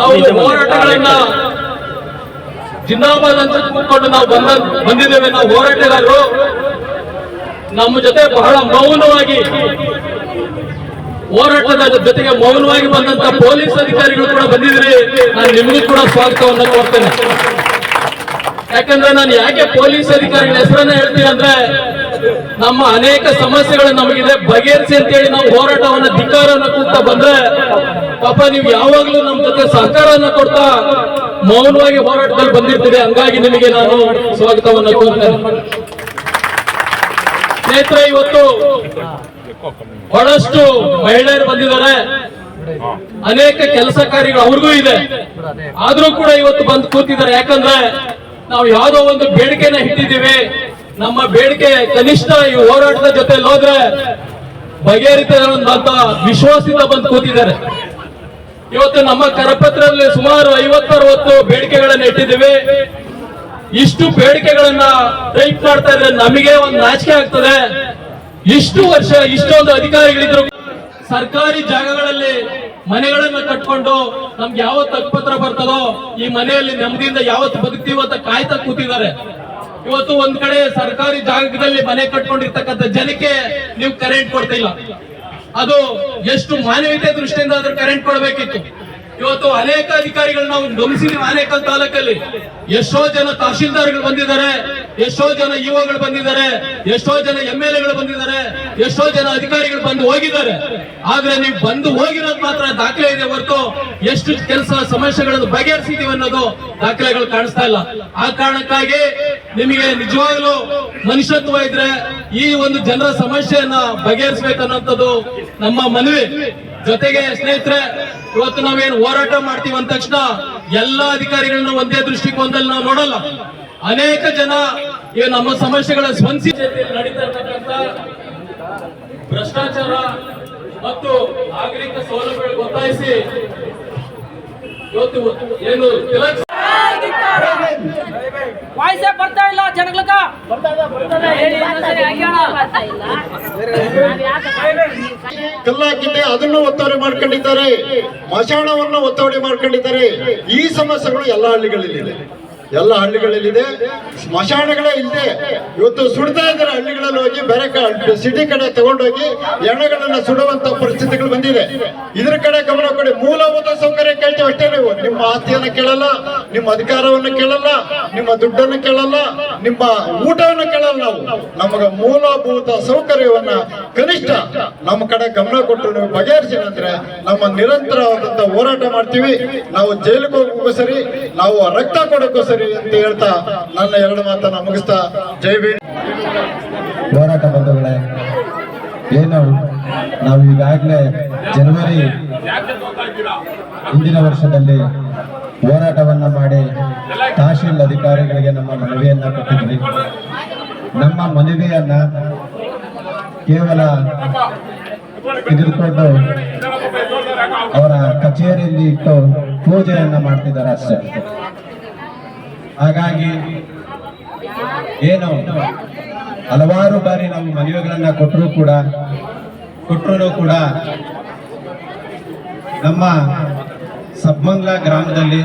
ನಾವು ಹೋರಾಟಗಳನ್ನ ಜಿಂದಾಬಾದ್ ಅಂತ ಕೂತ್ಕೊಂಡು ನಾವು ಬಂದ ಬಂದಿದ್ದೇವೆ. ನಾವು ಹೋರಾಟಗಾರರು. ನಮ್ಮ ಜೊತೆ ಬಹಳ ಮೌನವಾಗಿ ಹೋರಾಟದ ಜೊತೆಗೆ ಮೌನವಾಗಿ ಬಂದಂತ ಪೊಲೀಸ್ ಅಧಿಕಾರಿಗಳು ಕೂಡ ಬಂದಿದ್ರಿ ನಾನು ನಿಮಗೂ ಕೂಡ ಸ್ವಾಗತವನ್ನು ಕೋರ್ತೇನೆ. ಯಾಕಂದ್ರೆ ನಾನು ಯಾಕೆ ಪೊಲೀಸ್ ಅಧಿಕಾರಿಗಳ ಹೆಸರನ್ನ ಹೇಳ್ತೀನಿ ಅಂದ್ರೆ ನಮ್ಮ ಅನೇಕ ಸಮಸ್ಯೆಗಳು ನಮಗಿದೆ. ಬಗೆಹರಿಸಿ ಅಂತ ಹೇಳಿ ನಾವು ಹೋರಾಟವನ್ನ ಧಿಕ್ಕಾರವನ್ನ ಕೂಗ್ತಾ ಬಂದ್ರೆ, ಪಾಪ ನೀವು ಯಾವಾಗ್ಲೂ ನಮ್ಮ ಜೊತೆ ಸಹಕಾರವನ್ನ ಕೊಡ್ತಾ ಮೌನವಾಗಿ ಹೋರಾಟದಲ್ಲಿ ಬಂದಿರ್ತೀವಿ ಹಂಗಾಗಿ ನಿಮಗೆ ನಾನು ಸ್ವಾಗತವನ್ನ ಕೋರ್ತೇನೆ. ನೇತ್ರ ಇವತ್ತು ಬಹಳಷ್ಟು ಮಹಿಳೆಯರು ಬಂದಿದ್ದಾರೆ. ಅನೇಕ ಕೆಲಸ ಕಾರ್ಯಗಳು ಅವ್ರಿಗೂ ಇದೆ. ಆದ್ರೂ ಕೂಡ ಇವತ್ತು ಬಂದು ಕೂತಿದ್ದಾರೆ. ಯಾಕಂದ್ರೆ ನಾವು ಯಾವುದೋ ಒಂದು ಬೇಡಿಕೆನ ಇಟ್ಟಿದ್ದೀವಿ. ನಮ್ಮ ಬೇಡಿಕೆ ಕನಿಷ್ಠ ಈ ಹೋರಾಟದ ಜೊತೆ ಹೋದ್ರೆ ಬಗೆಹರಿತ ವಿಶ್ವಾಸದಿಂದ ಬಂದು ಕೂತಿದ್ದಾರೆ. ಇವತ್ತು ನಮ್ಮ ಕರಪತ್ರದಲ್ಲಿ ಸುಮಾರು ಐವತ್ತರವತ್ತು ಬೇಡಿಕೆಗಳನ್ನ ಇಟ್ಟಿದ್ದೀವಿ. ಇಷ್ಟು ಬೇಡಿಕೆಗಳನ್ನ ಟೈಪ್ ಮಾಡ್ತಾ ಇದ್ರೆ ನಮಗೆ ಒಂದು ನಾಚಿಕೆ ಆಗ್ತದೆ. ಇಷ್ಟು ವರ್ಷ ಇಷ್ಟೊಂದು ಅಧಿಕಾರಿಗಳಿದ್ರು ಸರ್ಕಾರಿ ಜಾಗಗಳಲ್ಲಿ ಮನೆಗಳನ್ನ ಕಟ್ಕೊಂಡು ನಮ್ಗೆ ಯಾವತ್ತು ಹಕ್ಕುಪತ್ರ ಬರ್ತದೋ ಈ ಮನೆಯಲ್ಲಿ ನೆಮ್ಮದಿಯಿಂದ ಯಾವತ್ತು ಬದುಕ್ತೀವೋ ಅಂತ ಕಾಯ್ತಾ ಕೂತಿದ್ದಾರೆ. ಇವತ್ತು ಒಂದ್ ಕಡೆ ಸರ್ಕಾರಿ ಜಾಗದಲ್ಲಿ ಮನೆ ಕಟ್ಕೊಂಡಿರ್ತಕ್ಕಂಥ ಜನಕ್ಕೆ ನೀವು ಕರೆಂಟ್ ಕೊಡ್ತಿಲ್ಲ. ಅದು ಎಷ್ಟು ಮಾನವೀಯತೆ ದೃಷ್ಟಿಯಿಂದ ಅದ್ರ ಕರೆಂಟ್ ಕೊಡಬೇಕಿತ್ತು. ಇವತ್ತು ಅನೇಕ ಅಧಿಕಾರಿಗಳು ನಾವು ಗಮನಿಸಿದ್ದೀವಿ ಅನೇಕ ತಾಲೂಕಲ್ಲಿ. ಎಷ್ಟೋ ಜನ ತಹಶೀಲ್ದಾರ್ಗಳು ಬಂದಿದ್ದಾರೆ, ಎಷ್ಟೋ ಜನ ಇಒಗಳು ಬಂದಿದ್ದಾರೆ, ಎಷ್ಟೋ ಜನ ಎಂ ಎಲ್ ಎಗಳು ಬಂದಿದ್ದಾರೆ, ಎಷ್ಟೋ ಜನ ಅಧಿಕಾರಿಗಳು ಬಂದು ಹೋಗಿದ್ದಾರೆ. ಆದ್ರೆ ನೀವು ಬಂದು ಹೋಗಿರೋದು ಮಾತ್ರ ದಾಖಲೆ ಇದೆ ಹೊರತು ಎಷ್ಟು ಕೆಲಸ ಸಮಸ್ಯೆಗಳನ್ನು ಬಗೆಹರಿಸಿದೀವಿ ಅನ್ನೋದು ದಾಖಲೆಗಳು ಕಾಣಿಸ್ತಾ ಇಲ್ಲ. ಆ ಕಾರಣಕ್ಕಾಗಿ ನಿಮಗೆ ನಿಜವಾಗ್ಲೂ ಮನುಷ್ಯತ್ವ ಇದ್ರೆ ಈ ಒಂದು ಜನರ ಸಮಸ್ಯೆಯನ್ನ ಬಗೆಹರಿಸಬೇಕನ್ನುವಂಥದ್ದು ನಮ್ಮ ಮನವಿ. ಜೊತೆಗೆ ಸ್ನೇಹಿತರೆ, ಇವತ್ತು ನಾವೇನು ಹೋರಾಟ ಮಾಡ್ತೀವಿ ಅಂದ ತಕ್ಷಣ ಎಲ್ಲಾ ಅಧಿಕಾರಿಗಳನ್ನ ಒಂದೇ ದೃಷ್ಟಿಕೋನದಲ್ಲಿ ನಾವು ನೋಡಲ್ಲ. ಅನೇಕ ಜನ ಈ ನಮ್ಮ ಸಮಸ್ಯೆಗಳ ಸ್ಪಂದಿಸಿ ನಡೀತಾ ಭ್ರಷ್ಟಾಚಾರ ಮತ್ತು ನಾಗರಿಕ ಸೌಲಭ್ಯಗಳು ಒತ್ತಾಯಿಸಿ ಇವತ್ತು ಏನು ವಾಯ್ಸೇ ಬರ್ತಾ ಇಲ್ಲ ಜನಗಳಿಗೆ. ಕಲ್ಲಾಕಿದ್ದೆ ಅದನ್ನು ಒತ್ತುವರಿ ಮಾಡ್ಕೊಂಡಿದ್ದಾರೆ. ಮಶಾಣವನ್ನು ಒತ್ತುವರಿ ಮಾಡ್ಕೊಂಡಿದ್ದಾರೆ. ಈ ಸಮಸ್ಯೆಗಳು ಎಲ್ಲ ಹಳ್ಳಿಗಳಲ್ಲಿದೆ ಎಲ್ಲ ಹಳ್ಳಿಗಳಲ್ಲಿದೆ. ಸ್ಮಶಾನಗಳೇ ಇಲ್ಲದೆ ಇವತ್ತು ಸುಡ್ತಾ ಇದ್ದಾರೆ ಹಳ್ಳಿಗಳಲ್ಲಿ ಹೋಗಿ, ಬೇರೆ ಸಿಟಿ ಕಡೆ ತಗೊಂಡೋಗಿ ಎಣ್ಣೆಗಳನ್ನ ಸುಡುವಂತ ಪರಿಸ್ಥಿತಿಗಳು ಬಂದಿದೆ. ಇದ್ರ ಕಡೆ ಗಮನ ಕೊಡಿ. ಮೂಲಭೂತ ಸೌಕರ್ಯ ಕೇಳ್ತೀವಿ ಅಷ್ಟೇ ನೀವು. ನಿಮ್ಮ ಆಸ್ತಿಯನ್ನ ಕೇಳಲ್ಲ, ನಿಮ್ಮ ಅಧಿಕಾರವನ್ನು ಕೇಳಲ್ಲ, ನಿಮ್ಮ ದುಡ್ಡನ್ನು ಕೇಳಲ್ಲ, ನಿಮ್ಮ ಊಟವನ್ನು ಕೇಳಲ್ಲ ನಾವು. ನಮಗ ಮೂಲಭೂತ ಸೌಕರ್ಯವನ್ನ ಕನಿಷ್ಠ ನಮ್ಮ ಕಡೆ ಗಮನ ಕೊಟ್ಟು ನೀವು ಬಗೆಹರಿಸಿಲ್ಲ ಅಂದ್ರೆ ನಮ್ಮ ನಿರಂತರವಾದಂತ ಹೋರಾಟ ಮಾಡ್ತೀವಿ. ನಾವು ಜೈಲಿಗೆ ಹೋಗೋಕ್ಕೂ ಸರಿ ನಾವು ರಕ್ತ ಕೊಡೋಕ್ಕೂ ಸರಿ ಹೇಳ್ತಾ ನನ್ನ ಎರಡು ಮಾತನ್ನ ಮುಗಿಸ್ತಾ ಜೈ ಹೋರಾಟ ಬಂಧುಗಳೇ, ಏನು ನಾವು ಈಗಾಗಲೇ ಜನವರಿ ಹಿಂದಿನ ವರ್ಷದಲ್ಲಿ ಹೋರಾಟವನ್ನ ಮಾಡಿ ತಹಶೀಲ್ ಅಧಿಕಾರಿಗಳಿಗೆ ನಮ್ಮ ಮನವಿಯನ್ನ ಕೊಟ್ಟಿದ್ವಿ. ನಮ್ಮ ಮನವಿಯನ್ನ ಕೇವಲ ತೆಗೆದುಕೊಂಡು ಅವರ ಕಚೇರಿಯಲ್ಲಿ ಇಟ್ಟು ಪೂಜೆಯನ್ನ ಮಾಡ್ತಿದ್ದಾರೆ ಅಷ್ಟೇ. ಹಾಗಾಗಿ ಏನು? ಹಲವಾರು ಬಾರಿ ನಾವು ಮನವಿಗಳನ್ನ ಕೊಟ್ಟರು ಕೂಡ ಕೊಟ್ಟರು ಕೂಡ ನಮ್ಮ ಸಬ್ಮಂಗ್ಲಾ ಗ್ರಾಮದಲ್ಲಿ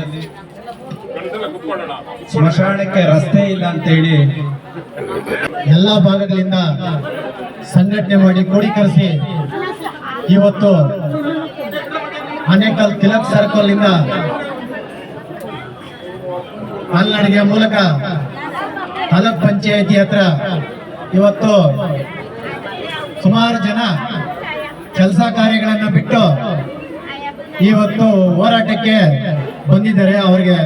ಸ್ಮಶಾನಕ್ಕೆ ರಸ್ತೆ ಇಲ್ಲ ಅಂತೇಳಿ ಎಲ್ಲ ಭಾಗಗಳಿಂದ ಸಂಘಟನೆ ಮಾಡಿ ಕ್ರೋಢೀಕರಿಸಿ ಇವತ್ತು ಅನೇಕ ತಿಲಕ್ ಸರ್ಕಲ್ ಇಂದ ಕಾಲ್ನಡಿಗೆ ಮೂಲಕ ತಾಲೂಕ್ ಪಂಚಾಯತಿ ಹತ್ರ ಇವತ್ತು ಸುಮಾರು ಜನ ಕೆಲಸ ಕಾರ್ಯಗಳನ್ನು ಬಿಟ್ಟು ಇವತ್ತು ಹೋರಾಟಕ್ಕೆ ಬಂದಿದ್ದಾರೆ. ಅವರಿಗೆ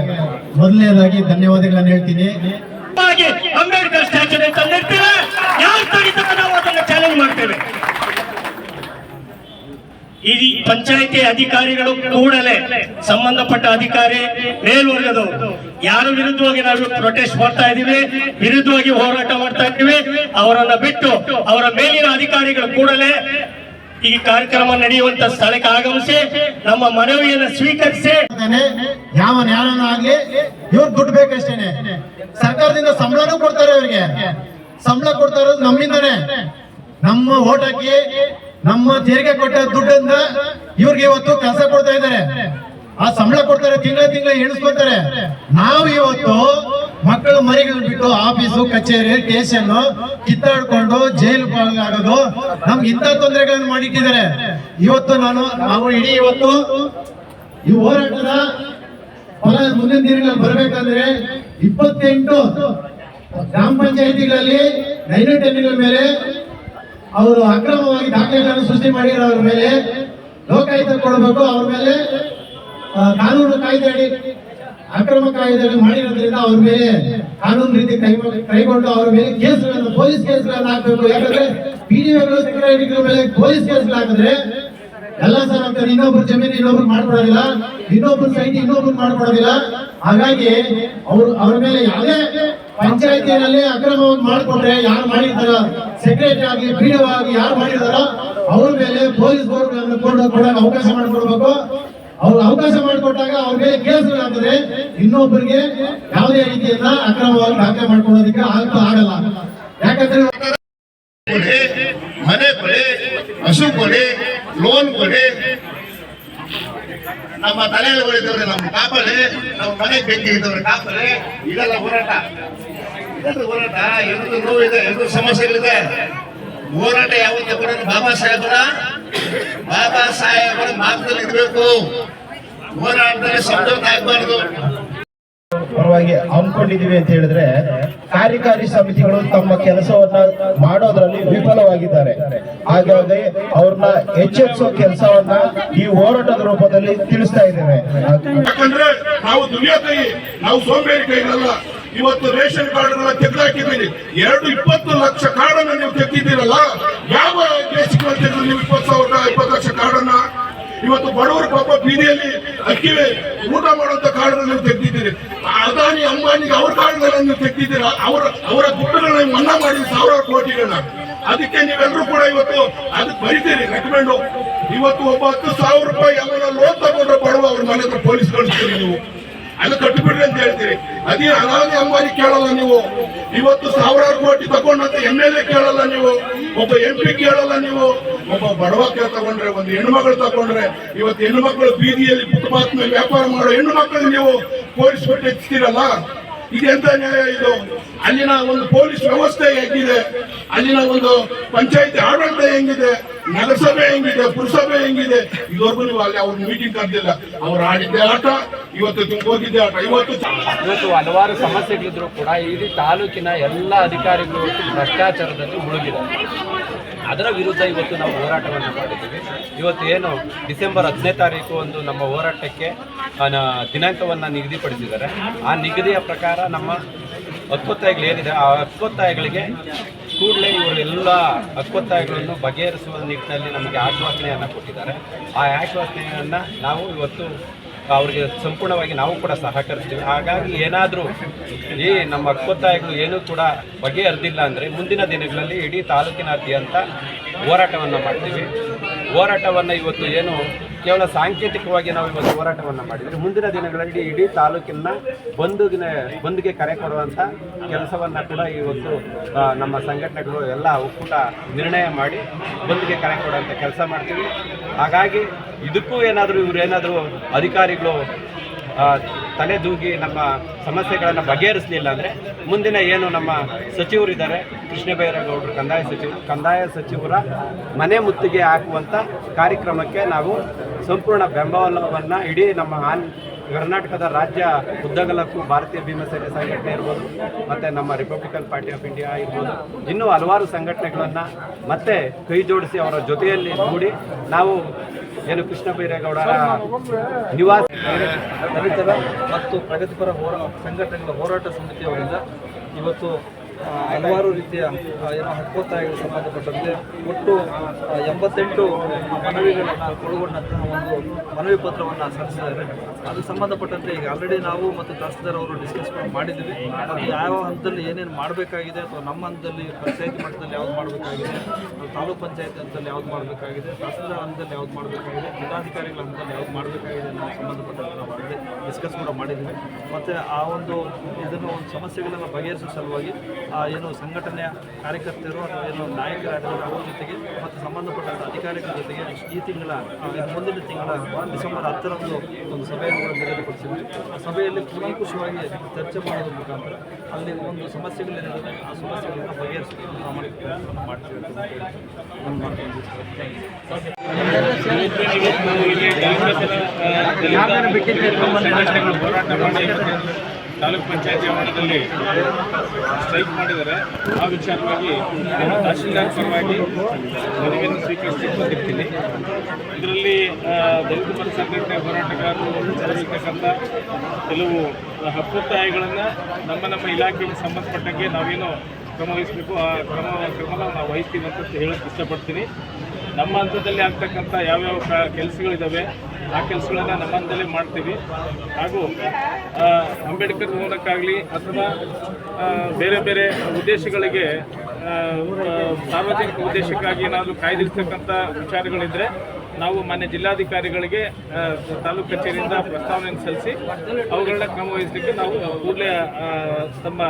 ಮೊದಲನೇದಾಗಿ ಧನ್ಯವಾದಗಳನ್ನು ಹೇಳ್ತೀನಿ. ಅಂಬೇಡ್ಕರ್ ಯಾರು ನಾವು ಮಾಡ್ತೇವೆ. ಈ ಪಂಚಾಯಿತಿ ಅಧಿಕಾರಿಗಳು ಕೂಡಲೇ ಸಂಬಂಧಪಟ್ಟ ಅಧಿಕಾರಿ, ಮೇಲ್ವರ್ಗದವರು ಯಾರ ವಿರುದ್ಧವಾಗಿ ನಾವು ಪ್ರೊಟೆಸ್ಟ್ ಮಾಡ್ತಾ ಇದೀವಿ ವಿರುದ್ಧವಾಗಿ ಹೋರಾಟ ಮಾಡ್ತಾ ಇದ್ದೀವಿ, ಅವರನ್ನ ಬಿಟ್ಟು ಅವರ ಮೇಲಿನ ಅಧಿಕಾರಿಗಳು ಕೂಡಲೇ ಈ ಕಾರ್ಯಕ್ರಮ ನಡೆಯುವಂತ ಸ್ಥಳಕ್ಕೆ ಆಗಮಿಸಿ, ನಮ್ಮ ಮನವಿಯನ್ನು ಸ್ವೀಕರಿಸಿ. ಯಾವ ನ್ಯಾಯನ ಆಗ್ಲಿ, ಇವ್ರು ದುಡ್ಡು ಬೇಕಷ್ಟೇನೆ. ಸರ್ಕಾರದಿಂದ ಸಂಬಳನೂ ಕೊಡ್ತಾರೆ ಅವರಿಗೆ ಸಂಬಳ ಕೊಡ್ತಾ ಇರೋದು ನಮ್ಮಿಂದನೇ. ನಮ್ಮ ಓಟಕ್ಕೆ, ನಮ್ಮ ತೆರಿಗೆ ಕೊಟ್ಟ ದುಡ್ಡಿಂದ ಇವ್ರಿಗೆ ಇವತ್ತು ಕೆಲಸ ಕೊಡ್ತಾ ಇದ್ದಾರೆ. ಆ ಸಂಬಳ ಕೊಡ್ತಾರೆ ತಿಂಗಳ ತಿಂಗಳ ಎಣಿಸ್ಕೊತಾರೆ ನಾವು ಇವತ್ತು ಮಕ್ಕಳು ಮರಿಗಳು ಬಿಟ್ಟು ಆಫೀಸು, ಕಚೇರಿ ಸ್ಟೇಷನ್ ಕಿತ್ತಾಡ್ಕೊಂಡು ಜೈಲು ಆಗೋದು ನಮ್ಗೆ ಇಂಥ ತೊಂದರೆಗಳನ್ನು ಮಾಡಿಟ್ಟಿದ್ದಾರೆ. ಇವತ್ತು ನಾನು, ನಾವು ಇಡೀ ಇವತ್ತು ಈ ಹೋರಾಟದ ಫಲ ಮುಂದಿನ ದಿನಗಳಲ್ಲಿ ಬರಬೇಕಂದ್ರೆ ಇಪ್ಪತ್ತೆಂಟು ಗ್ರಾಮ ಪಂಚಾಯತಿಗಳಲ್ಲಿ ನೈನ್ ಟೆನ್ಗಳ ಮೇಲೆ ಅವರು ಅಕ್ರಮವಾಗಿ ದಾಖಲೆಗಳನ್ನು ಸೃಷ್ಟಿ ಮಾಡಿರೋರ ಮೇಲೆ ಲೋಕಾಯುಕ್ತ ಕೊಡಬೇಕು ಅವ್ರ ಮೇಲೆ ಕಾನೂನು ಕಾಯ್ದೆ ಅಕ್ರಮ ಕಾಯ್ದೆ ಮಾಡಿರೋದ್ರಿಂದ ಅವ್ರ ಮೇಲೆ ಕಾನೂನು ರೀತಿ ಕೈಗೊಂಡು ಅವ್ರ ಮೇಲೆ ಕೇಸ್ಗಳನ್ನು, ಪೊಲೀಸ್ ಕೇಸ್ಗಳನ್ನು ಹಾಕಬೇಕು. ಯಾಕಂದ್ರೆ ಪಿಡಿಒಗಳು ಮೇಲೆ ಪೊಲೀಸ್ ಕೇಸ್ಗಳು ಹಾಕಿದ್ರೆ ಎಲ್ಲ ಸರ್ ಅಂತ ಇನ್ನೊಬ್ರು ಜಮೀನು ಇನ್ನೊಬ್ರು ಮಾಡ್ಕೊಡೋದಿಲ್ಲ ಇನ್ನೊಬ್ರು ಸೈಟ್ ಇನ್ನೊಬ್ರು ಮಾಡ್ಕೊಡೋದಿಲ್ಲ ಹಾಗಾಗಿ ಅವ್ರು ಅವ್ರ ಮೇಲೆ ಯಾವುದೇ ಪಂಚಾಯತಿನಲ್ಲಿ ಅಕ್ರಮವನ್ನು ಮಾಡಿಕೊಂಡ್ರೆ ಯಾರು ಮಾಡಿರ್ತಾರ ಸೆಕ್ರೆಟರಿ ಆಗಲಿ ಪಿಡಿಒ ಆಗಿ ಯಾರು ಮಾಡಿರ್ತಾರೋ, ಅವ್ರ ಮೇಲೆ ಪೊಲೀಸ್ ಬೋರ್ಡ್ಗಳನ್ನು ಕೊಡೋಕೆ ಅವಕಾಶ ಮಾಡಿಕೊಡ್ಬೇಕು. ಅವ್ರು ಅವಕಾಶ ಮಾಡಿಕೊಟ್ಟಾಗ ಅವ್ರಿಗೆ ಮೇಲೆ ಕೇಸ್ಗಳಾಗ್ತದೆ ಇನ್ನೊಬ್ಬರಿಗೆ ಯಾವುದೇ ರೀತಿಯಿಂದ ಅಕ್ರಮವಾಗಿ ದಾಖಲೆ ಮಾಡ್ಕೊಳ್ಳೋದಕ್ಕೆ ಆಗ್ತಾ ಆಗಲ್ಲ. ಯಾಕಂದ್ರೆ ಮನೆ ಕೊಡಿ, ಹಸು ಕೊಡಿ, ಲೋನ್ ಕೊಡಿ. ನಮ್ಮ ತಲೆಯಲ್ಲಿ ಹೊಡಿದವ್ರೆ ನಮ್ಮ ಕಾಪಲೆ ನಮ್ಮ ಮನೆ ಬೆಂಕಿ ಇದ್ದವ್ರೆ ಕಾಪಲೆ ಇದೆಲ್ಲ ಹೋರಾಟ. ಇದೆಲ್ಲ ಹೋರಾಟ. ಎಲ್ರಿಗೂ ನೋವಿದೆ ಎರಡು ಸಮಸ್ಯೆಗಳಿದೆ. ಹೋರಾಟ ಯಾವತ್ತೂ ಕೂಡ ಬಾಬಾ ಸಾಹೇಬರ ಬಾಬಾ ಸಾಹೇಬರ ಮಾರ್ಗದಲ್ಲಿ ಇರಬೇಕು. ಹೋರಾಟದಲ್ಲಿ ಸಮझौता ಆಗ್ಬಾರ್ದು. ಪರವಾಗಿ ಹಮ್ಮಿಕೊಂಡಿದ್ದೀವಿ ಅಂತ ಹೇಳಿದ್ರೆ ಕಾರ್ಯಕಾರಿ ಸಮಿತಿಗಳು ತಮ್ಮ ಕೆಲಸವನ್ನ ಮಾಡೋದ್ರಲ್ಲಿ ವಿಫಲವಾಗಿದ್ದಾರೆ. ಹಾಗಾಗಿ ಅವ್ರನ್ನ ಎಚ್ಚರಿಸೋ ಕೆಲಸವನ್ನ ಈ ಹೋರಾಟದ ರೂಪದಲ್ಲಿ ತಿಳಿಸ್ತಾ ಇದ್ದೇವೆ. ಯಾಕಂದ್ರೆ ನಾವು ದುನಿಯಾ ಕೈ ನಾವು ಸೋಂಬೇರಿ ಕೈಗಲ್ಲ ಇವತ್ತು ರೇಷನ್ ಕಾರ್ಡ್ಗಳನ್ನ ತೆಗೆದಾಕಿದ್ದೀರಿ ಎರಡು ಇಪ್ಪತ್ತು ಲಕ್ಷ ಕಾರ್ಡನ್ನ ನೀವು ತೆಗ್ದಿದ್ದೀರಲ್ಲ, ಯಾವ ದೇಶಕ್ಕೆ ತೆಗೆದು ನೀವು ಇಪ್ಪತ್ತು ಸಾವಿರದ ಇಪ್ಪತ್ತು ಲಕ್ಷ ಕಾರ್ಡನ್ನ? ಇವತ್ತು ಬಡವರು ಪಾಪ ಬೀದಿಯಲ್ಲಿ ಅಕ್ಕಿ ಊಟ ಮಾಡುವಂತ ಕಾರ್ಡ್ ನೀವು ತೆಗೆದಿದ್ದೀರಿ. ಅದಾನಿ ಅಂಬಾನಿಗೆ ಅವ್ರ ಕಾರ್ಡ್ಗಳನ್ನ ನೀವು ತೆಗೆದಿದ್ದೀರ? ಅವರ ಅವರ ದುಡ್ಡುಗಳನ್ನ ಮನ್ನಾ ಮಾಡಿ ಸಾವಿರಾರು ಕೋಟಿಗಳನ್ನ. ಅದಕ್ಕೆ ನೀವೆಲ್ಲರೂ ಕೂಡ ಇವತ್ತು ಅದಕ್ಕೆ ಬರೀತೀರಿ ರೆಕಮೆಂಡು ಇವತ್ತು ಒಬ್ಬ ಹತ್ತು ಸಾವಿರ ರೂಪಾಯಿ ಯಾವಾಗ ಲೋನ್ ತಗೊಂಡ್ರೆ ಬಡವ ಅವ್ರ ಮನೆ ಹತ್ರ ಪೊಲೀಸ್ ಕಳಿಸ್ತೀರಿ ನೀವು. ಅದು ಕಟ್ಟಿಬಿಡ್ರಿ ಅಂತ ಹೇಳ್ತೀರಿ. ಅದೇ ಅನಾದಿ ಅಂಬಾನಿ ಕೇಳಲ್ಲ ನೀವು. ಇವತ್ತು ಸಾವಿರಾರು ಕೋಟಿ ತಗೊಂಡಂತ ಎಂ ಎಲ್ ಎ ಕೇಳಲ್ಲ ನೀವು. ಒಬ್ಬ ಎಂ ಪಿ ಕೇಳಲ್ಲ ನೀವು. ಒಬ್ಬ ಬಡವ ತಗೊಂಡ್ರೆ, ಒಂದು ಹೆಣ್ಮಗಳು ತಗೊಂಡ್ರೆ, ಇವತ್ತು ಹೆಣ್ಮಕ್ಳು ಬೀದಿಯಲ್ಲಿ ಫುಟ್ಪಾತ್ ಮೇಲೆ ವ್ಯಾಪಾರ ಮಾಡೋ ಹೆಣ್ಣು ಮಕ್ಕಳು ನೀವು ಪೊಲೀಸ್ ಬಿಟ್ಟು ಎತ್ತಿರಲ್ಲ ಇದೆಂತ ನ್ಯಾಯ ಇದು? ಅಲ್ಲಿನ ಒಂದು ಪೊಲೀಸ್ ವ್ಯವಸ್ಥೆ ಹೇಗಿದೆ? ಅಲ್ಲಿನ ಒಂದು ಪಂಚಾಯತಿ ಆಡಳಿತ ಹೆಂಗಿದೆ? ನಗರಸಭೆ ಹೆಂಗಿದೆ ಪುರಸಭೆ ಹೆಂಗಿದೆ ಇದುವರೆಗೂ ನೀವು ಅಲ್ಲಿ ಅವ್ರ ಮೀಟಿಂಗ್ ಕರೆದಿಲ್ಲ. ಅವ್ರು ಆಡಿದ್ದೆ ಆಟ, ಇವತ್ತು ತುಂಬೋಗಿದ್ದೆ ಆಟ. ಇವತ್ತು ಇವತ್ತು ಹಲವಾರು ಸಮಸ್ಯೆಗಳಿದ್ರು ಕೂಡ ಇಡೀ ತಾಲೂಕಿನ ಎಲ್ಲ ಅಧಿಕಾರಿಗಳು ಭ್ರಷ್ಟಾಚಾರದಲ್ಲಿ ಮುಳುಗಿದೆ ಅದರ ವಿರುದ್ಧ ಇವತ್ತು ನಾವು ಹೋರಾಟವನ್ನು ಮಾಡಿದ್ದೀವಿ. ಇವತ್ತು ಏನು ಡಿಸೆಂಬರ್ ಹತ್ತನೇ ತಾರೀಕು ಒಂದು ನಮ್ಮ ಹೋರಾಟಕ್ಕೆ ದಿನಾಂಕವನ್ನು ನಿಗದಿಪಡಿಸಿದ್ದಾರೆ. ಆ ನಿಗದಿಯ ಪ್ರಕಾರ ನಮ್ಮ ಹಕ್ಕೊತ್ತಾಯಗಳು ಏನಿದೆ, ಆ ಹಕ್ಕೊತ್ತಾಯಗಳಿಗೆ ಕೂಡಲೇ ಇವರೆಲ್ಲ ಹಕ್ಕೊತ್ತಾಯಗಳನ್ನು ಬಗೆಹರಿಸುವ ನಿಟ್ಟಿನಲ್ಲಿ ನಮಗೆ ಆಶ್ವಾಸನೆಯನ್ನು ಕೊಟ್ಟಿದ್ದಾರೆ. ಆ ಆಶ್ವಾಸನೆಯನ್ನು ನಾವು ಇವತ್ತು ಅವರಿಗೆ ಸಂಪೂರ್ಣವಾಗಿ ನಾವು ಕೂಡ ಸಹಕರಿಸ್ತೀವಿ. ಹಾಗಾಗಿ ಏನಾದರೂ ಈ ನಮ್ಮ ಅಕ್ಕೊತ್ತಾಯಗಳು ಏನೂ ಕೂಡ ಬಗೆಹರಿದಿಲ್ಲ ಅಂದರೆ ಮುಂದಿನ ದಿನಗಳಲ್ಲಿ ಇಡೀ ತಾಲೂಕಿನಾದ್ಯಂತ ಹೋರಾಟವನ್ನು ಮಾಡ್ತೀವಿ. ಹೋರಾಟವನ್ನು ಇವತ್ತು ಏನು ಕೇವಲ ಸಾಂಕೇತಿಕವಾಗಿ ನಾವು ಇವತ್ತು ಹೋರಾಟವನ್ನು ಮಾಡಿದರೆ ಮುಂದಿನ ದಿನಗಳಲ್ಲಿ ಇಡೀ ತಾಲೂಕಿನ ಬಂದುಗಿನ ಬಂದ್ಗೆ ಕರೆ ಕೊಡುವಂಥ ಕೆಲಸವನ್ನು ಕೂಡ ಇವತ್ತು ನಮ್ಮ ಸಂಘಟನೆಗಳು ಎಲ್ಲ ಒಕ್ಕೂಟ ನಿರ್ಣಯ ಮಾಡಿ ಬಂದ್ಗೆ ಕರೆ ಕೊಡುವಂಥ ಕೆಲಸ ಮಾಡ್ತೀವಿ. ಹಾಗಾಗಿ ಇದಕ್ಕೂ ಏನಾದರೂ ಇವರೇನಾದರೂ ಅಧಿಕಾರಿಗಳು ಆ, ತಲೆ ದೂಗಿ ನಮ್ಮ ಸಮಸ್ಯೆಗಳನ್ನು ಬಗೆಹರಿಸಲಿಲ್ಲ ಅಂದರೆ ಮುಂದಿನ ಏನು ನಮ್ಮ ಸಚಿವರಿದ್ದಾರೆ ಇದ್ದಾರೆ ಕೃಷ್ಣ ಬೈರೇಗೌಡರು ಕಂದಾಯ ಸಚಿವರು ಕಂದಾಯ ಸಚಿವರ ಮನೆ ಮುತ್ತಿಗೆ ಹಾಕುವಂಥ ಕಾರ್ಯಕ್ರಮಕ್ಕೆ ನಾವು ಸಂಪೂರ್ಣ ಬೆಂಬಲವನ್ನು ಇಡೀ ನಮ್ಮ ಆನ್ ಕರ್ನಾಟಕದ ರಾಜ್ಯ ಉದ್ದಗಲಕ್ಕೂ ಭಾರತೀಯ ಭೀಮಸೇನೆ ಸಂಘಟನೆ ಇರ್ಬೋದು ಮತ್ತು ನಮ್ಮ ರಿಪಬ್ಲಿಕನ್ ಪಾರ್ಟಿ ಆಫ್ ಇಂಡಿಯಾ ಇರ್ಬೋದು ಇನ್ನೂ ಹಲವಾರು ಸಂಘಟನೆಗಳನ್ನು ಮತ್ತೆ ಕೈ ಜೋಡಿಸಿ ಅವರ ಜೊತೆಯಲ್ಲಿ ಕೂಡಿ ನಾವು ಏನು ಕೃಷ್ಣ ಬೈರೇಗೌಡರ ನಿವಾಸ ದಲಿತರ ಮತ್ತು ಪ್ರಗತಿಪರ ಹೋರಾ ಸಂಘಟನೆಗಳ ಹೋರಾಟ ಸಮಿತಿಯವರಿಂದ ಇವತ್ತು ಹಲವಾರು ರೀತಿಯ ಏನೋ ಹಕ್ಕೊತ್ತಾಯಗಳಿಗೆ ಸಂಬಂಧಪಟ್ಟಂತೆ ಒಟ್ಟು ಎಂಬತ್ತೆಂಟು ಮನವಿಗಳನ್ನು ಒಳಗೊಂಡಂತಹ ಒಂದು ಮನವಿ ಪತ್ರವನ್ನು ಸಲ್ಲಿಸಿದ್ದಾರೆ. ಅದು ಸಂಬಂಧಪಟ್ಟಂತೆ ಈಗ ಆಲ್ರೆಡಿ ನಾವು ಮತ್ತು ತಹಸೀಲ್ದಾರ್ ಅವರು ಡಿಸ್ಕಸ್ ಮಾಡಿದ್ದೀವಿ ಅದು ಯಾವ ಹಂತದಲ್ಲಿ ಏನೇನು ಮಾಡಬೇಕಾಗಿದೆ ಅಥವಾ ನಮ್ಮ ಹಂತದಲ್ಲಿ ಪಂಚಾಯತ್ ಮಟ್ಟದಲ್ಲಿ ಯಾವ್ದು ಮಾಡಬೇಕಾಗಿದೆ ತಾಲೂಕು ಪಂಚಾಯತ್ ಹಂತದಲ್ಲಿ ಯಾವ್ದು ಮಾಡಬೇಕಾಗಿದೆ, ತಹಸೀಲ್ದಾರ್ ಹಂತದಲ್ಲಿ ಯಾವ್ದು ಮಾಡಬೇಕಾಗಿದೆ, ಜಿಲ್ಲಾಧಿಕಾರಿಗಳ ಹಂತದಲ್ಲಿ ಯಾವ್ದು ಮಾಡಬೇಕಾಗಿದೆ ಅನ್ನೋ ಸಂಬಂಧಪಟ್ಟಂತೆ ನಾವು ಆಲ್ರೆಡಿ ಡಿಸ್ಕಸ್ ಕೂಡ ಮಾಡಿದ್ದೀವಿ ಮತ್ತು ಆ ಒಂದು ಇದನ್ನು ಒಂದು ಸಮಸ್ಯೆಗಳನ್ನು ಬಗೆಹರಿಸುವ ಸಲುವಾಗಿ ಏನು ಸಂಘಟನೆಯ ಕಾರ್ಯಕರ್ತರು ಅಥವಾ ಏನು ನಾಯಕರಾಗಿರುವ ಅವರ ಜೊತೆಗೆ ಮತ್ತು ಸಂಬಂಧಪಟ್ಟಂಥ ಅಧಿಕಾರಿಗಳ ಜೊತೆಗೆ ಈ ತಿಂಗಳ ಮುಂದಿನ ತಿಂಗಳ ಡಿಸೆಂಬರ್ ಹತ್ತರಂದು ಒಂದು ಸಭೆಯನ್ನು ಕೂಡ ನಿಗದಿಪಡಿಸಿದ್ವಿ ಆ ಸಭೆಯಲ್ಲಿ ಕೂಲಂಕುಷವಾಗಿ ಚರ್ಚೆ ಮಾಡೋದ್ರ ಮುಖಾಂತರ ಅಲ್ಲಿ ಒಂದು ಸಮಸ್ಯೆಗಳೇನಿದೆ, ಆ ಸಮಸ್ಯೆಗಳನ್ನು ಬಗೆಹರಿಸಲು ಪ್ರಾಮಾಣಿಕ ಮಾಡ್ತೀವಿ ಅಂತ ಮಾತನ್ನು ಮುಗಿಸ್ತೇನೆ. ತಾಲೂಕ್ ಪಂಚಾಯತಿ ಆವರಣದಲ್ಲಿ ಸ್ಟ್ರೈಕ್ ಮಾಡಿದ್ದಾರೆ. ಆ ವಿಚಾರವಾಗಿ ನಾನು ತಹಶೀಲ್ದಾರ್ ಪರವಾಗಿ ಮನವಿಯನ್ನು ಸ್ವೀಕರಿಸಿ ಬಂದಿರ್ತೀನಿ. ಇದರಲ್ಲಿ ದಲಿತ ಪರ ಸಂಘಟನೆ ಹೋರಾಟಗಾರರು ಬರಬೇಕಂತ ಕೆಲವು ಹಕ್ಕೊತ್ತಾಯಗಳನ್ನು ನಮ್ಮ ನಮ್ಮ ಇಲಾಖೆಗೆ ಸಂಬಂಧಪಟ್ಟಂಗೆ ನಾವೇನು ಕ್ರಮ ವಹಿಸಬೇಕು, ಆ ಕ್ರಮ ಕ್ರಮವನ್ನು ನಾವು ವಹಿಸ್ತೀವಿ ಅಂತ ಹೇಳಕ್ಕೆ ಇಷ್ಟಪಡ್ತೀನಿ. ನಮ್ಮ ಹಂತದಲ್ಲಿ ಆಗ್ತಕ್ಕಂಥ ಯಾವ್ಯಾವ ಕೆಲಸಗಳಿದ್ದಾವೆ ಆ ಕೆಲಸಗಳನ್ನ ನಮ್ಮಂದಲ್ಲಿ ಮಾಡ್ತೀವಿ. ಹಾಗೂ ಅಂಬೇಡ್ಕರ್ ಭವನಕ್ಕಾಗಲಿ ಅಥವಾ ಬೇರೆ ಬೇರೆ ಉದ್ದೇಶಗಳಿಗೆ ಸಾರ್ವಜನಿಕ ಉದ್ದೇಶಕ್ಕಾಗಿ ಏನಾದರೂ ಕಾಯ್ದಿರ್ತಕ್ಕಂಥ ವಿಚಾರಗಳಿದ್ದರೆ ನಾವು ಮಾನ್ಯ ಜಿಲ್ಲಾಧಿಕಾರಿಗಳಿಗೆ ತಾಲೂಕು ಕಚೇರಿಯಿಂದ ಪ್ರಸ್ತಾವನೆಯನ್ನು ಸಲ್ಲಿಸಿ, ಅವುಗಳನ್ನ ಕ್ರಮ ವಹಿಸಲಿಕ್ಕೆ ನಾವು ಕೂಡಲೇ ತಮ್ಮ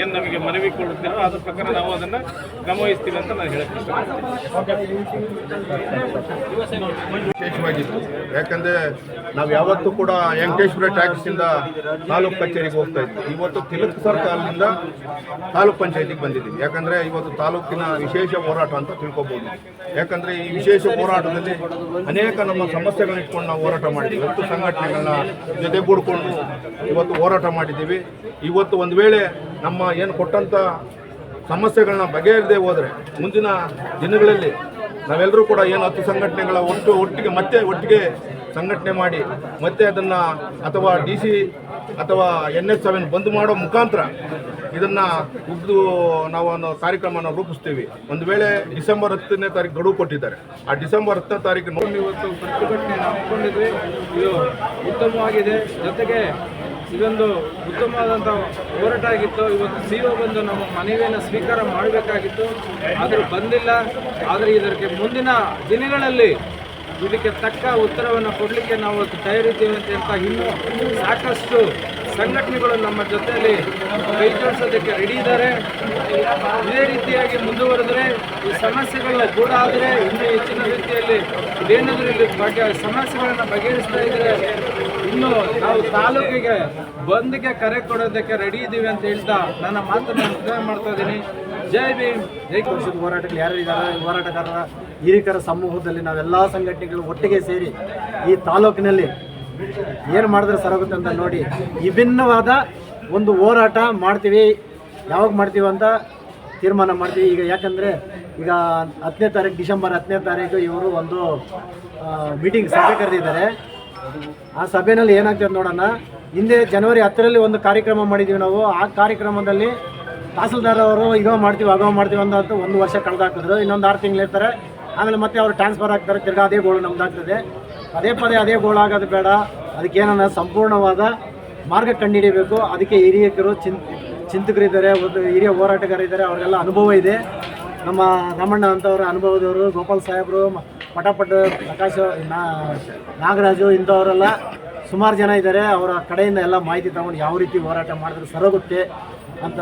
ಏನು ನಮಗೆ ಮನವಿ ಕೊಡುತ್ತೀರೋ ಅದ್ರ ಪ್ರಕಾರ ನಾವು ಅದನ್ನು ಕ್ರಮವಹಿಸ್ತೀವಿ ಅಂತ ನಾನು ಇಷ್ಟಪಡ್ತೀನಿ ವಿಶೇಷವಾಗಿತ್ತು. ಯಾಕಂದ್ರೆ ನಾವು ಯಾವತ್ತೂ ಕೂಡ ವೆಂಕಟೇಶ್ವರ ಟ್ಯಾಕ್ಸ್ ಇಂದ ತಾಲೂಕ್ ಕಚೇರಿಗೆ ಹೋಗ್ತಾ ಇದ್ವಿ. ಇವತ್ತು ತಿಲಕ್ ಸರ್ಕಾರದಿಂದ ತಾಲೂಕ್ ಪಂಚಾಯತಿಗೆ ಬಂದಿದ್ದೀವಿ. ಯಾಕಂದ್ರೆ ಇವತ್ತು ತಾಲೂಕಿನ ವಿಶೇಷ ಹೋರಾಟ ಅಂತ ತಿಳ್ಕೊಬಹುದು ಯಾಕಂದ್ರೆ ಈ ವಿಶೇಷ ಹೋರಾಟದಲ್ಲಿ ಅನೇಕ ನಮ್ಮ ಸಮಸ್ಯೆಗಳನ್ನ ಇಟ್ಕೊಂಡು ನಾವು ಹೋರಾಟ ಮಾಡಿದ್ದೀವಿ ಹತ್ತು ಸಂಘಟನೆಗಳನ್ನ ಜೊತೆಗೂಡಿಕೊಂಡು ಇವತ್ತು ಹೋರಾಟ ಮಾಡಿದ್ದೀವಿ. ಇವತ್ತು ಒಂದು ವೇಳೆ ನಮ್ಮ ಏನು ಕೊಟ್ಟಂತ ಸಮಸ್ಯೆಗಳನ್ನ ಬಗೆಹರದೆ ಹೋದರೆ ಮುಂದಿನ ದಿನಗಳಲ್ಲಿ ನಾವೆಲ್ಲರೂ ಕೂಡ ಏನು ಹತ್ತು ಸಂಘಟನೆಗಳ ಒಟ್ಟು ಒಟ್ಟಿಗೆ ಮತ್ತೆ ಒಟ್ಟಿಗೆ ಸಂಘಟನೆ ಮಾಡಿ ಮತ್ತೆ ಅದನ್ನ ಅಥವಾ ಡಿ ಸಿ ಅಥವಾ ಎನ್ ಎಸ್ ಸೆವೆನ್ ಬಂದ್ ಮಾಡೋ ಮುಖಾಂತರ ಇದನ್ನ ಉಗ್ದು ನಾವು ಒಂದು ಕಾರ್ಯಕ್ರಮನ ರೂಪಿಸ್ತೀವಿ. ಒಂದು ವೇಳೆ ಡಿಸೆಂಬರ್ ಹತ್ತನೇ ತಾರೀಕು ಗಡುವು ಕೊಟ್ಟಿದ್ದಾರೆ. ಆ ಡಿಸೆಂಬರ್ ಹತ್ತನೇ ತಾರೀಕು ಇವತ್ತು ಪ್ರತಿಭಟನೆ ಹಮ್ಮಿಕೊಂಡಿದ್ವಿ ಇದು ಉತ್ತಮವಾಗಿದೆ. ಜೊತೆಗೆ ಇದೊಂದು ಉತ್ತಮವಾದಂಥ ಹೋರಾಟ ಆಗಿತ್ತು. ಇವತ್ತು ಸಿ ಒ ಬಂದು ನಮ್ಮ ಮನವಿಯನ್ನು ಸ್ವೀಕಾರ ಮಾಡಬೇಕಾಗಿತ್ತು. ಆದರೂ ಬಂದಿಲ್ಲ. ಆದರೆ ಇದಕ್ಕೆ ಮುಂದಿನ ದಿನಗಳಲ್ಲಿ ಇದಕ್ಕೆ ತಕ್ಕ ಉತ್ತರವನ್ನು ಕೊಡಲಿಕ್ಕೆ ನಾವು ತಯಾರಿದ್ದೇವೆ ಅಂತ ಇನ್ನೂ ಸಾಕಷ್ಟು ಸಂಘಟನೆಗಳು ನಮ್ಮ ಜೊತೆಯಲ್ಲಿ ಕೈ ಜೋಡಿಸೋದಕ್ಕೆ ರೆಡಿ ಇದ್ದಾರೆ. ಇದೇ ರೀತಿಯಾಗಿ ಮುಂದುವರೆದರೆ ಈ ಸಮಸ್ಯೆಗಳು ಕೂಡ ಆದರೆ ಇನ್ನೂ ಹೆಚ್ಚಿನ ರೀತಿಯಲ್ಲಿ ಏನಾದರೂ ಇಲ್ಲಿ ಬಗ್ಗೆ ಸಮಸ್ಯೆಗಳನ್ನು ಬಗೆಹರಿಸ್ತಾ ಇದ್ದರೆ ಇನ್ನು ನಾವು ತಾಲೂಕಿಗೆ ಬಂದ್ಗೆ ಕರೆ ಕೊಡೋದಕ್ಕೆ ರೆಡಿ ಇದ್ದೀವಿ ಅಂತ ಹೇಳ್ತಾ ನನ್ನ ಮಾತನ್ನು ಮುಕ್ತಾಯ ಮಾಡ್ತಾ ಇದ್ದೀನಿ. ಜೈ ಭೀಮ್. ಜೈ ಕೃಷಿ ಹೋರಾಟಗಳು ಯಾರು ಇದ್ದಾರೆ ಹೋರಾಟಗಾರರ ಹಿರಿಕರ ಸಮೂಹದಲ್ಲಿ ನಾವೆಲ್ಲ ಸಂಘಟನೆಗಳು ಒಟ್ಟಿಗೆ ಸೇರಿ ಈ ತಾಲೂಕಿನಲ್ಲಿ ಏನು ಮಾಡಿದ್ರೆ ಸರೋಗುತ್ತೆ ಅಂತ ನೋಡಿ, ವಿಭಿನ್ನವಾದ ಒಂದು ಹೋರಾಟ ಮಾಡ್ತೀವಿ. ಯಾವಾಗ ಮಾಡ್ತೀವಿ ಅಂತ ತೀರ್ಮಾನ ಮಾಡ್ತೀವಿ. ಈಗ ಯಾಕಂದರೆ, ಈಗ ಹತ್ತನೇ ತಾರೀಕು, ಡಿಸೆಂಬರ್ ಹತ್ತನೇ ತಾರೀಕು ಇವರು ಒಂದು ಮೀಟಿಂಗ್ ಸಭೆ ಕರೆದಿದ್ದಾರೆ. ಆ ಸಭೆಯಲ್ಲಿ ಏನಾಗ್ತದೆ ನೋಡೋಣ. ಹಿಂದೆ ಜನವರಿ ಹತ್ತರಲ್ಲಿ ಒಂದು ಕಾರ್ಯಕ್ರಮ ಮಾಡಿದ್ದೀವಿ ನಾವು. ಆ ಕಾರ್ಯಕ್ರಮದಲ್ಲಿ ತಹಸೀಲ್ದಾರ್ ಅವರು ಈಗ ಮಾಡ್ತೀವಿ, ಅಗೋ ಮಾಡ್ತೀವಿ ಅಂತ ಅಂತ ಒಂದು ವರ್ಷ ಕಳೆದಾಕಿದ್ರು. ಇನ್ನೊಂದು ಆರು ತಿಂಗಳು ಇರ್ತಾರೆ. ಆಮೇಲೆ ಮತ್ತೆ ಅವರು ಟ್ರಾನ್ಸ್ಫರ್ ಆಗ್ತಾರೆ. ತಿರ್ಗಾ ಅದೇ ಗೋಳು ನಮ್ದಾಗ್ತದೆ. ಪದೇ ಪದೇ ಅದೇ ಗೋಳಾಗೋದು ಬೇಡ. ಅದಕ್ಕೇನ ಸಂಪೂರ್ಣವಾದ ಮಾರ್ಗ ಕಂಡುಹಿಡಿಯಬೇಕು ಅದಕ್ಕೆ ಹಿರಿಯಕರು ಚಿನ್ ಚಿಂತಕರಿದ್ದಾರೆ ಒಂದು ಹಿರಿಯ ಹೋರಾಟಗಾರರಿದ್ದಾರೆ ಅವರಿಗೆಲ್ಲ ಅನುಭವ ಇದೆ. ನಮ್ಮ ರಾಮಣ್ಣ ಅಂಥವ್ರ ಅನುಭವದವರು, ಗೋಪಾಲ್ ಸಾಹೇಬರು ಪಟಾಪಟ್ ಪ್ರಕಾಶ್ ನಾಗರಾಜು ಇಂಥವರೆಲ್ಲ ಸುಮಾರು ಜನ ಇದ್ದಾರೆ. ಅವರ ಕಡೆಯಿಂದ ಎಲ್ಲ ಮಾಹಿತಿ ತಗೊಂಡು ಯಾವ ರೀತಿ ಹೋರಾಟ ಮಾಡಿದ್ರೆ ಸರೋಗುತ್ತೆ ಅಂತ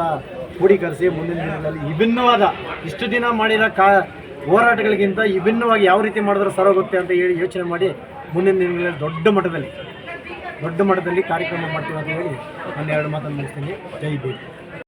ಕ್ರೋಢೀಕರಿಸಿ ಮುಂದಿನ ದಿನಗಳಲ್ಲಿ ವಿಭಿನ್ನವಾದ ಇಷ್ಟು ದಿನ ಮಾಡಿರೋ ಕಾ, ಹೋರಾಟಗಳಿಗಿಂತ ವಿಭಿನ್ನವಾಗಿ ಯಾವ ರೀತಿ ಮಾಡಿದ್ರೆ ಸರೋಗುತ್ತೆ ಅಂತ ಹೇಳಿ ಯೋಚನೆ ಮಾಡಿ ಮುಂದಿನ ದಿನಗಳಲ್ಲಿ ದೊಡ್ಡ ಮಟ್ಟದಲ್ಲಿ ದೊಡ್ಡ ಮಟ್ಟದಲ್ಲಿ ಕಾರ್ಯಕ್ರಮ ಮಾಡ್ತೀವಿ ಅಂತ ಹೇಳಿ ನಾನು ಎರಡು ಮಾತನ್ನು ಮುಗಿಸ್ತೀನಿ. ಜೈ ಭೀಮ್.